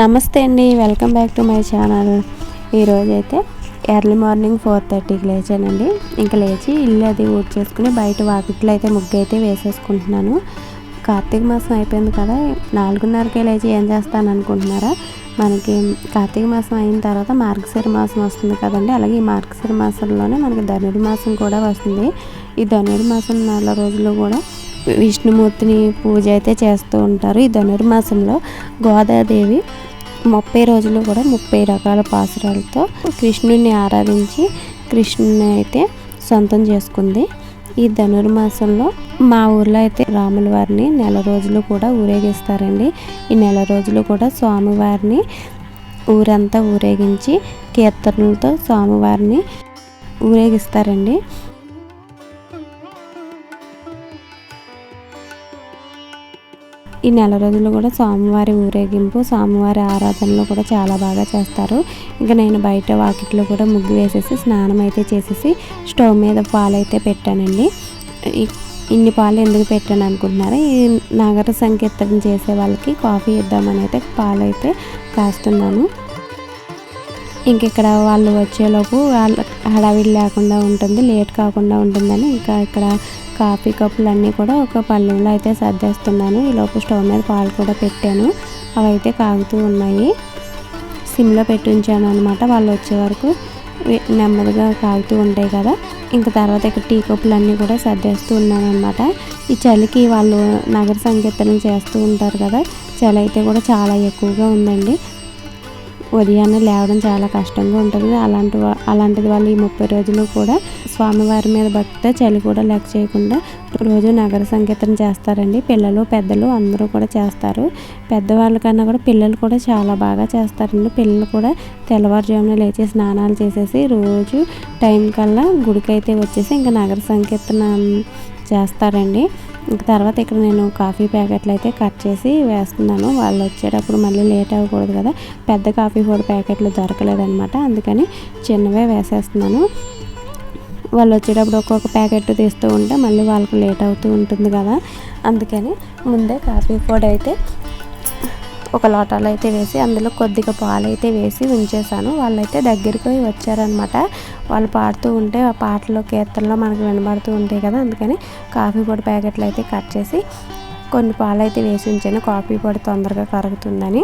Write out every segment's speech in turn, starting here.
నమస్తే అండి welcome back to my channel. ఈరోజు అయితే ఎర్లీ మార్నింగ్ ఫోర్ థర్టీకి లేచానండి. ఇంకా లేచి ఇల్లు అది ఊడ్చేసుకుని బయట వాకిట్లో అయితే ముగ్గు అయితే వేసేసుకుంటున్నాను. కార్తీక మాసం అయిపోయింది కదా నాలుగున్నరకే లేచి ఏం చేస్తాను అనుకుంటున్నారా మనకి కార్తీక మాసం అయిన తర్వాత మార్గశిర మాసం వస్తుంది కదండి అలాగే ఈ మార్గశిర మాసంలోనే మనకి ధనుర్మాసం కూడా వస్తుంది. ఈ ధనుర్మాసం నెల రోజులు కూడా విష్ణుమూర్తిని పూజ అయితే చేస్తూ ఉంటారు. ఈ ధనుర్మాసంలో గోదాదేవి ముప్పై రోజులు కూడా ముప్పై రకాల పాసురాలతో కృష్ణుడిని ఆరాధించి కృష్ణుని అయితే సొంతం చేసుకుంది. ఈ ధనుర్మాసంలో మా ఊర్లో అయితే రాముల వారిని నెల రోజులు కూడా ఊరేగిస్తారండి. ఈ నెల రోజులు కూడా స్వామివారిని ఊరంతా ఊరేగించి కీర్తనలతో స్వామివారిని ఊరేగిస్తారండి. ఈ నెల రోజులు కూడా స్వామివారి ఊరేగింపు స్వామివారి ఆరాధనలు కూడా చాలా బాగా చేస్తారు. ఇంకా నేను బయట వాకిట్లో కూడా ముగ్గు వేసేసి స్నానం అయితే చేసేసి స్టవ్ మీద పాలు అయితే పెట్టానండి ఇన్ని పాలు ఎందుకు పెట్టాను అనుకుంటున్నారా? ఈ నగర సంకీర్తనం చేసే వాళ్ళకి కాఫీ ఇద్దామని అయితే పాలు అయితే కాస్తున్నాను. ఇంక ఇక్కడ వాళ్ళు వచ్చేలోపు వాళ్ళ హడావిడి లేకుండా ఉంటుంది లేట్ కాకుండా ఉంటుందని ఇంకా ఇక్కడ కాఫీ కప్పులు అన్నీ కూడా ఒక పళ్ళెంలో అయితే సర్దేస్తున్నాను. ఈ లోపు స్టవ్ మీద పాలు కూడా పెట్టాను. అవి అయితే కాగుతూ ఉన్నాయి. సిమ్లో పెట్టి ఉంచాను అనమాట వాళ్ళు వచ్చే వరకు నెమ్మదిగా కాగుతూ ఉంటాయి కదా. ఇంకా తర్వాత ఇక్కడ టీ కప్పులు అన్నీ కూడా సర్దేస్తూ ఉన్నాను అనమాట ఈ చలికి వాళ్ళు నగర సంకీర్తనం చేస్తూ ఉంటారు కదా. చలి అయితే కూడా చాలా ఎక్కువగా ఉందండి. ఉదయాన్నే లేవడం చాలా కష్టంగా ఉంటుంది. అలాంటి వా- అలాంటిది వాళ్ళు ఈ ముప్పై రోజులు కూడా స్వామివారి మీద భక్తితో చలి కూడా లెక్క చేయకుండా రోజు నగర సంకీర్తన చేస్తారండి. పిల్లలు పెద్దలు అందరూ కూడా చేస్తారు. పెద్దవాళ్ళ కన్నా కూడా పిల్లలు కూడా చాలా బాగా చేస్తారండి. పిల్లలు కూడా తెల్లవారుజామున లేచి స్నానాలు చేసేసి రోజు టైం కల్లా గుడికి అయితే వచ్చేసి ఇంకా నగర సంకీర్తన చేస్తారండి. ఇంక తర్వాత ఇక్కడ నేను కాఫీ ప్యాకెట్లు అయితే కట్ చేసి వేస్తున్నాను వాళ్ళు వచ్చేటప్పుడు మళ్ళీ లేట్ అవ్వకూడదు కదా. పెద్ద కాఫీ పొడి ప్యాకెట్లు దొరకలేదనమాట అందుకని చిన్నవే వేసేస్తున్నాను. వాళ్ళు వచ్చేటప్పుడు ఒక్కొక్క ప్యాకెట్ తీస్తూ ఉంటే మళ్ళీ వాళ్ళకి లేట్ అవుతూ ఉంటుంది కదా. అందుకని ముందే కాఫీ పొడి అయితే ఒక లోటాలో అయితే వేసి అందులో కొద్దిగా పాలు అయితే వేసి ఉంచేసాను వాళ్ళైతే దగ్గరికి వచ్చారనమాట వాళ్ళు పాడుతూ ఉంటే ఆ పాటలో కీర్తనలో మనకు వినబడుతూ ఉంటాయి కదా అందుకని కాఫీ పొడి ప్యాకెట్లు అయితే కట్ చేసి కొన్ని పాలు అయితే వేసి ఉంచాను. కాఫీ పొడి తొందరగా కరుగుతుందని.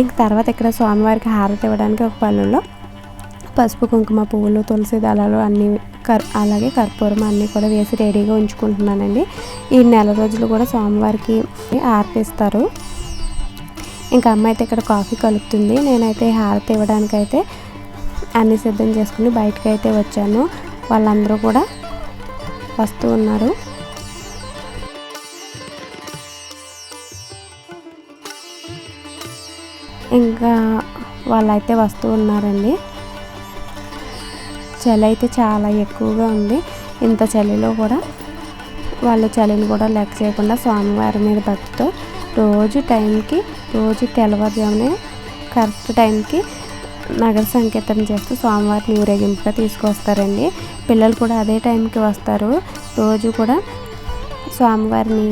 ఇంక తర్వాత ఇక్కడ స్వామివారికి హారతి ఇవ్వడానికి ఒక పళ్ళులో పసుపు కుంకుమ పువ్వులు తులసి దళాలు అన్నీ కర్ అలాగే కర్పూరం అన్నీ కూడా వేసి రెడీగా ఉంచుకుంటున్నానండి. ఈ నెల రోజులు కూడా స్వామివారికి ఆర్పిస్తారు ఇస్తారు ఇంకా అమ్మ అయితే ఇక్కడ కాఫీ కలుపుతుంది. నేనైతే హారతి ఇవ్వడానికి అయితే అన్ని సిద్ధం చేసుకుని బయటకు అయితే వచ్చాను. వాళ్ళందరూ కూడా వస్తూ ఉన్నారు. ఇంకా వాళ్ళైతే వస్తూ ఉన్నారండి. చలి అయితే చాలా ఎక్కువగా ఉంది. ఇంత చలిలో కూడా వాళ్ళు చలిని కూడా లెక్క చేయకుండా స్వామివారి మీద భక్తితో రోజు టైంకి రోజు తెల్లవారుజామునే కరెక్ట్ టైంకి నగర సంకీర్తన చేస్తూ స్వామివారిని ఊరేగింపుగా తీసుకొస్తారండి పిల్లలు కూడా అదే టైంకి వస్తారు. రోజు కూడా స్వామివారిని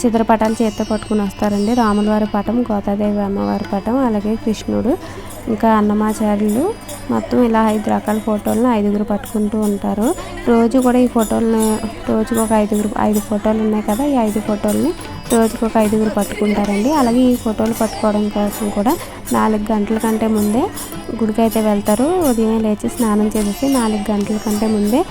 చిత్రపటాలు చేతితో పట్టుకుని వస్తారండి. రాములవారి పటం గోదాదేవి అమ్మవారి పటం అలాగే కృష్ణుడు ఇంకా అన్నమాచార్యులు మొత్తం ఇలా ఐదు రకాల ఫోటోలను ఐదుగురు పట్టుకుంటూ ఉంటారు. రోజు కూడా ఈ ఫోటోలను రోజుకు ఒక ఐదుగురు ఐదు ఫోటోలు ఉన్నాయి కదా ఈ ఐదు ఫోటోలని రోజుకు ఒక ఐదుగురు పట్టుకుంటారండి. అలాగే ఈ ఫోటోలు పట్టుకోవడం కోసం కూడా నాలుగు గంటల కంటే ముందే గుడికి అయితే వెళ్తారు. ఉదయం లేచి స్నానం చేసేసి నాలుగు గంటల కంటే ముందే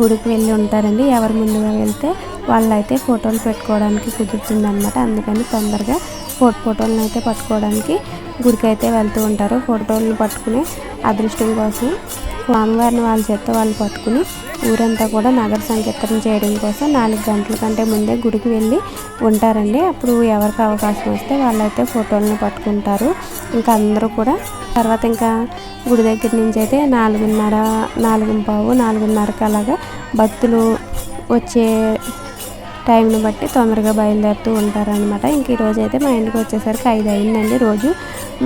గుడికి వెళ్ళి ఉంటారండి. ఎవరు ముందుగా వెళ్తే వాళ్ళైతే ఫోటోలు పెట్టుకోవడానికి కుదురుతుంది అనమాట అందుకని తొందరగా ఫోటో ఫోటోలను అయితే పట్టుకోవడానికి గుడికి అయితే వెళ్తూ ఉంటారు ఫోటోలను పట్టుకుని అదృష్టం కోసం. స్వామివారిని వాళ్ళ చేత వాళ్ళు పట్టుకుని ఊరంతా కూడా నగర సంకీర్తన చేయడం కోసం నాలుగు గంటల కంటే ముందే గుడికి వెళ్ళి ఉంటారండి. అప్పుడు ఎవరికి అవకాశం వస్తే వాళ్ళైతే ఫోటోలను పట్టుకుంటారు. ఇంకా అందరూ కూడా తర్వాత ఇంకా గుడి దగ్గర నుంచి అయితే నాలుగున్నర నాలుగు పావు నాలుగున్నరకు అలాగా భక్తులు వచ్చే టైంని బట్టి తొందరగా బయలుదేరుతూ ఉంటారనమాట ఇంక ఈరోజు అయితే మా ఇంటికి వచ్చేసరికి ఐదు అయిందండి రోజు.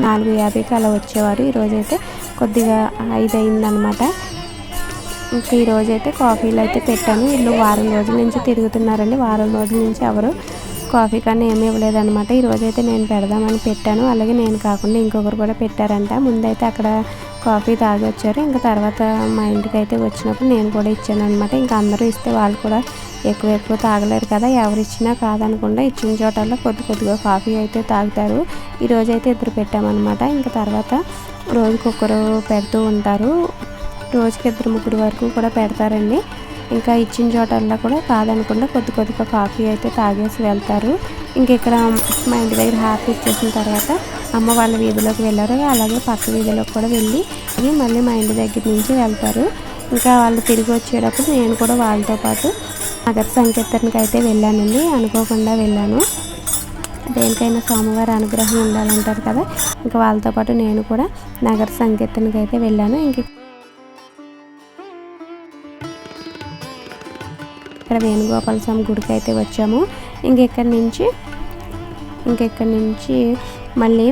నాలుగు యాభైకి అలా వచ్చేవారు. ఈరోజు అయితే కొద్దిగా ఐదు అయిందనమాట ఇంకా ఈరోజైతే అయితే కాఫీలు అయితే పెట్టాను. వీళ్ళు వారం రోజుల నుంచి తిరుగుతున్నారండి. వారం రోజుల నుంచి ఎవరు కాఫీ కానీ ఏమీ ఇవ్వలేదన్నమాట. ఈరోజైతే నేను పెడదామని పెట్టాను. అలాగే నేను కాకుండా ఇంకొకరు కూడా పెట్టారంట. ముందైతే అక్కడ కాఫీ తాగి వచ్చారు ఇంకా తర్వాత మా ఇంటికి అయితే వచ్చినప్పుడు నేను కూడా ఇచ్చాను అనమాట ఇంకా అందరూ ఇస్తే వాళ్ళు కూడా ఎక్కువ ఎక్కువ తాగలేరు కదా. ఎవరు ఇచ్చినా కాదనకుండా ఇచ్చిన చోటల్లో కొద్ది కొద్దిగా కాఫీ అయితే తాగుతారు. ఈరోజు అయితే ఇద్దరు పెట్టామన్నమాట. ఇంకా తర్వాత రోజుకొకరు పెడుతూ ఉంటారు. రోజుకి ఇద్దరు ముగ్గురు వరకు కూడా పెడతారండి. ఇంకా ఇచ్చిన చోటల్లో కూడా కాదనకుండా కొద్ది కొద్దిగా కాఫీ అయితే తాగేసి వెళ్తారు. ఇంక ఇక్కడ మా ఇంటి దగ్గర హ్యాపీ ఇచ్చేసిన తర్వాత అమ్మ వాళ్ళ వీధిలోకి వెళ్ళారు. అలాగే పక్క వీధిలోకి కూడా వెళ్ళి మళ్ళీ మా ఇంటి దగ్గర నుంచి వెళ్తారు. ఇంకా వాళ్ళు తిరిగి వచ్చేటప్పుడు నేను కూడా వాళ్ళతో పాటు నగర సంకీర్తనకి అయితే వెళ్ళానండి. అనుకోకుండా వెళ్ళాను. దేనికైనా స్వామివారి అనుగ్రహం ఉండాలంటారు కదా. ఇంకా వాళ్ళతో పాటు నేను కూడా నగర సంకీర్తనకి అయితే వెళ్ళాను. ఇంక ఇక్కడ వేణుగోపాల స్వామి గుడికి అయితే వచ్చాము. ఇంకెక్కడి నుంచి? ఇంకెక్కడి నుంచి? మళ్ళీ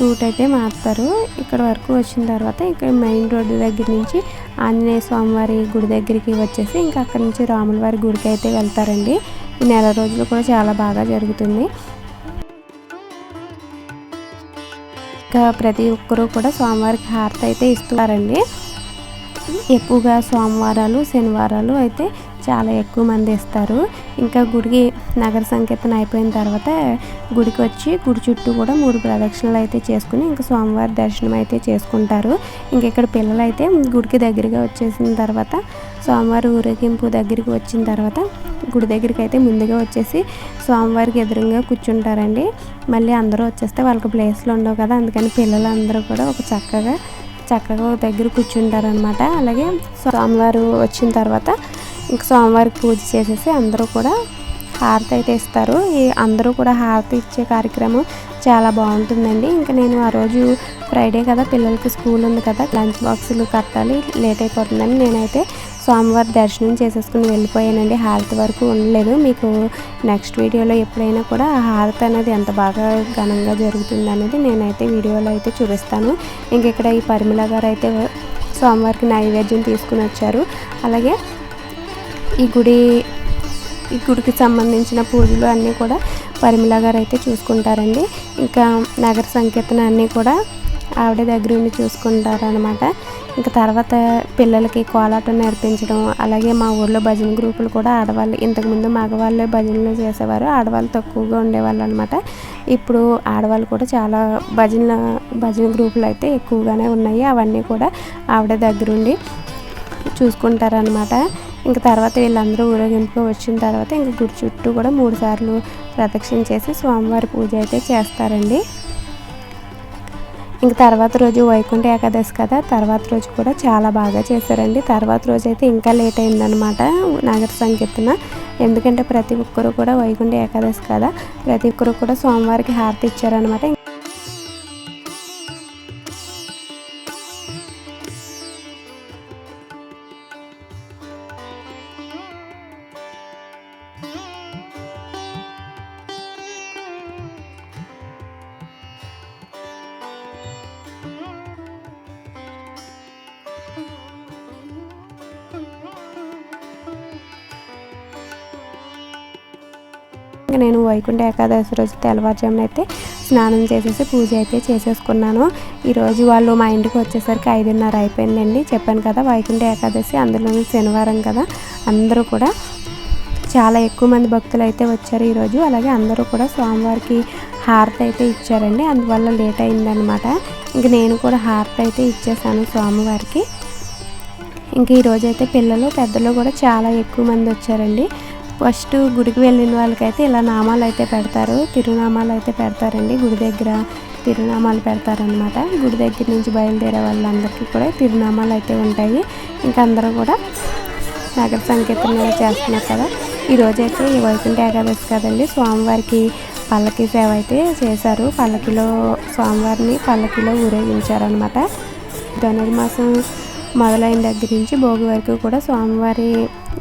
రూట్ అయితే మారుతారు. ఇక్కడ వరకు వచ్చిన తర్వాత ఇక్కడ మెయిన్ రోడ్డు దగ్గర నుంచి ఆంజనేయ స్వామివారి గుడి దగ్గరికి వచ్చేసి ఇంకా అక్కడ నుంచి రాముల వారి గుడికి అయితే వెళ్తారండి. ఈ నెల రోజులు కూడా చాలా బాగా జరుగుతుంది. ఇంకా ప్రతి ఒక్కరూ కూడా స్వామివారికి హారతి అయితే ఇస్తున్నారండి. ఎక్కువగా సోమవారాలు శనివారాలు అయితే చాలా ఎక్కువ మంది ఇస్తారు. ఇంకా గుడికి నగర సంకీర్తన అయిపోయిన తర్వాత గుడికి వచ్చి గుడి చుట్టూ కూడా మూడు ప్రదక్షిణలు అయితే చేసుకుని ఇంకా స్వామివారి దర్శనం అయితే చేసుకుంటారు. ఇంకా ఇక్కడ పిల్లలు అయితే గుడికి దగ్గరగా వచ్చేసిన తర్వాత స్వామివారి ఊరేగింపు దగ్గరికి వచ్చిన తర్వాత గుడి దగ్గరికి అయితే ముందుగా వచ్చేసి స్వామివారికి ఎదురుగా కూర్చుంటారండి. మళ్ళీ అందరూ వచ్చేస్తే వాళ్ళకి ప్లేస్లు ఉండవు కదా అందుకని పిల్లలందరూ కూడా ఒక చక్కగా చక్కగా ఒక దగ్గర కూర్చుంటారనమాట అలాగే స్వామివారు వచ్చిన తర్వాత ఇంకా స్వామివారికి పూజ చేసేసి అందరూ కూడా హారతి అయితే ఇస్తారు. ఈ అందరూ కూడా హారతి ఇచ్చే కార్యక్రమం చాలా బాగుంటుందండి. ఇంకా నేను ఆ రోజు ఫ్రైడే కదా పిల్లలకి స్కూల్ ఉంది కదా లంచ్ బాక్సులు కట్టాలి లేట్ అయిపోతుందని నేనైతే స్వామివారి దర్శనం చేసేసుకుని వెళ్ళిపోయానండి. హారతి వరకు ఉండలేదు. మీకు నెక్స్ట్ వీడియోలో ఎప్పుడైనా కూడా హారతి అనేది ఎంత బాగా ఘనంగా జరుగుతుంది అనేది నేనైతే వీడియోలో అయితే చూపిస్తాను. ఇంక ఇక్కడ ఈ పరిమళ గారు అయితే స్వామివారికి నైవేద్యం తీసుకుని వచ్చారు. అలాగే ఈ గుడి ఈ గుడికి సంబంధించిన పూజలు అన్నీ కూడా పరిమళ గారు అయితే చూసుకుంటారండి. ఇంకా నగర సంకీర్తన అన్నీ కూడా ఆవిడ దగ్గర ఉండి చూసుకుంటారనమాట ఇంకా తర్వాత పిల్లలకి కోలాటం నేర్పించడం అలాగే మా ఊర్లో భజన గ్రూపులు కూడా ఆడవాళ్ళు ఇంతకుముందు మగవాళ్ళే భజనలు చేసేవారు ఆడవాళ్ళు తక్కువగా ఉండేవాళ్ళు అనమాట ఇప్పుడు ఆడవాళ్ళు కూడా చాలా భజన భజన గ్రూపులు అయితే ఎక్కువగానే ఉన్నాయి. అవన్నీ కూడా ఆవిడ దగ్గరుండి చూసుకుంటారనమాట ఇంకా తర్వాత వీళ్ళందరూ ఊరేగింపు వచ్చిన తర్వాత ఇంక గుడి చుట్టూ కూడా మూడు సార్లు ప్రదక్షిణ చేసి స్వామివారి పూజ అయితే చేస్తారండి. ఇంక తర్వాత రోజు వైకుంఠ ఏకాదశి కదా తర్వాత రోజు కూడా చాలా బాగా చేశారండి. తర్వాత రోజు అయితే ఇంకా లేట్ అయిందనమాట నగర సంకీర్తన. ఎందుకంటే ప్రతి ఒక్కరు కూడా వైకుంఠ ఏకాదశి కదా ప్రతి ఒక్కరు కూడా సోమవారికి హారతి ఇచ్చారనమాట నేను వైకుంఠ ఏకాదశి రోజు తెల్లవారుజామున అయితే స్నానం చేసేసి పూజ అయితే చేసేసుకున్నాను. ఈరోజు వాళ్ళు మా ఇంటికి వచ్చేసరికి ఐదున్నర అయిపోయిందండి. చెప్పాను కదా వైకుంఠ ఏకాదశి అందులోనూ శనివారం కదా. అందరూ కూడా చాలా ఎక్కువ మంది భక్తులు అయితే వచ్చారు ఈరోజు అలాగే అందరూ కూడా స్వామివారికి హారతి అయితే ఇచ్చారండి. అందువల్ల లేట్ అయిందనమాట ఇంక నేను కూడా హారతి అయితే ఇచ్చేసాను స్వామివారికి. ఇంక ఈరోజు అయితే పిల్లలు పెద్దలు కూడా చాలా ఎక్కువ మంది వచ్చారండి. ఫస్ట్ గుడికి వెళ్ళిన వాళ్ళకైతే ఇలా నామాలు అయితే పెడతారు. తిరునామాలు అయితే పెడతారండి. గుడి దగ్గర తిరునామాలు పెడతారనమాట గుడి దగ్గర నుంచి బయలుదేరే వాళ్ళందరికీ కూడా తిరునామాలు అయితే ఉంటాయి. ఇంకా అందరూ కూడా నగర సంకీర్తన చేస్తున్నారు కదా. ఈరోజైతే ఈ వైకుంఠ ఏకాదశి కదండి. స్వామివారికి పల్లకి సేవ అయితే చేశారు. పల్లకిలో స్వామివారిని పల్లకిలో ఊరేగించారనమాట ధనుర్మాసం మొదలైన దగ్గర నుంచి భోగి వరకు కూడా స్వామివారి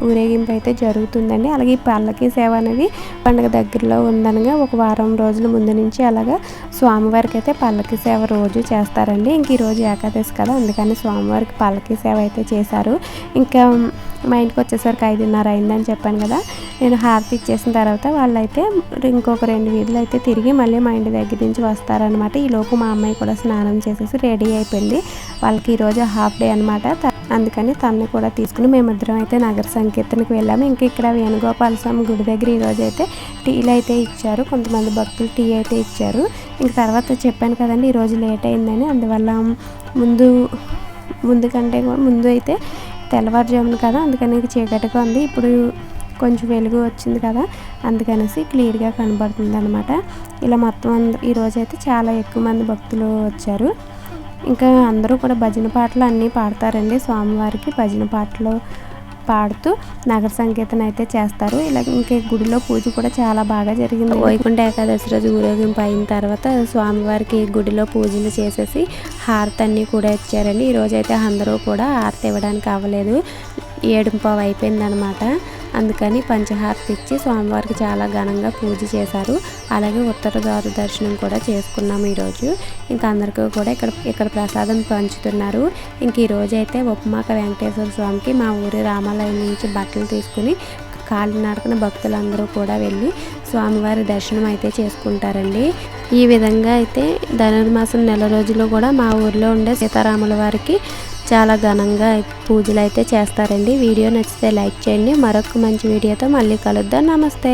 ఊరేగింపు అయితే జరుగుతుందండి. అలాగే ఈ పల్లకి సేవ అనేది పండుగ దగ్గరలో ఉందనగా ఒక వారం రోజుల ముందు నుంచి అలాగా స్వామివారికి అయితే పల్లకి సేవ రోజు చేస్తారండి. ఇంక ఈరోజు ఏకాదశి కదా అందుకని స్వామివారికి పల్లకి సేవ అయితే చేశారు. ఇంకా మా ఇంటికి వచ్చేసరికి ఐదున్నర అయిందని చెప్పాను కదా నేను హారతి ఇచ్చేసిన తర్వాత వాళ్ళైతే ఇంకొక రెండు వీధులు అయితే తిరిగి మళ్ళీ మా ఇంటి దగ్గర నుంచి వస్తారనమాట. ఈలోపు మా అమ్మాయి కూడా స్నానం చేసేసి రెడీ అయిపోయింది. వాళ్ళకి ఈరోజు హాఫ్ డే అనమాట. అందుకని తనని కూడా తీసుకుని మేమిద్దరం అయితే నగర సంకీర్తనకి వెళ్ళాము. ఇంకా ఇక్కడ వేణుగోపాల స్వామి గుడి దగ్గర ఈరోజు అయితే టీలు అయితే ఇచ్చారు. కొంతమంది భక్తులు టీ అయితే ఇచ్చారు. ఇంక తర్వాత చెప్పాను కదండి ఈరోజు లేట్ అయిందని. అందువల్ల ముందు ముందు కంటే కూడా ముందు అయితే తెల్లవారుజామున కదా అందుకని చీకటిగా ఉంది. ఇప్పుడు కొంచెం వెలుగు వచ్చింది కదా అందుకనేసి క్లియర్గా కనబడుతుంది అనమాట ఇలా మొత్తం అందరూ ఈరోజు అయితే చాలా ఎక్కువ మంది భక్తులు వచ్చారు. ఇంకా అందరూ కూడా భజన పాటలు అన్నీ పాడతారండి. స్వామివారికి భజన పాటలు పాడుతూ నగర సంకీర్తన అయితే చేస్తారు. ఇలా ఇంకే గుడిలో పూజ కూడా చాలా బాగా జరిగింది వైకుంఠ ఏకాదశి రోజు ఊరేగింపు అయిన తర్వాత స్వామివారికి గుడిలో పూజలు చేసేసి హారతి అన్నీ కూడా ఇచ్చారండి. ఈరోజు అయితే అందరూ కూడా హారతి ఇవ్వడానికి అవ్వలేదు. ఏడుంపావు అయిపోయిందనమాట అందుకని పంచహారతి ఇచ్చి స్వామివారికి చాలా ఘనంగా పూజ చేశారు. అలాగే ఉత్తర దర్శనం కూడా చేసుకున్నాము ఈరోజు. ఇంకా అందరికీ కూడా ఇక్కడ ఇక్కడ ప్రసాదం పంచుతున్నారు. ఇంక ఈరోజు అయితే ఉప్మాక వెంకటేశ్వర స్వామికి మా ఊరి రామాలయం నుంచి బట్టలు తీసుకుని కాలినడకన భక్తులందరూ కూడా వెళ్ళి స్వామివారి దర్శనం అయితే చేసుకుంటారండి. ఈ విధంగా అయితే ధనుర్మాసం నెల రోజులు కూడా మా ఊర్లో ఉండే సీతారాముల వారికి చాలా ఘనంగా పూజలు అయితే చేస్తారండి. వీడియో నచ్చితే లైక్ చేయండి. మరొక మంచి వీడియోతో మళ్ళీ కలుద్దాం. నమస్తే.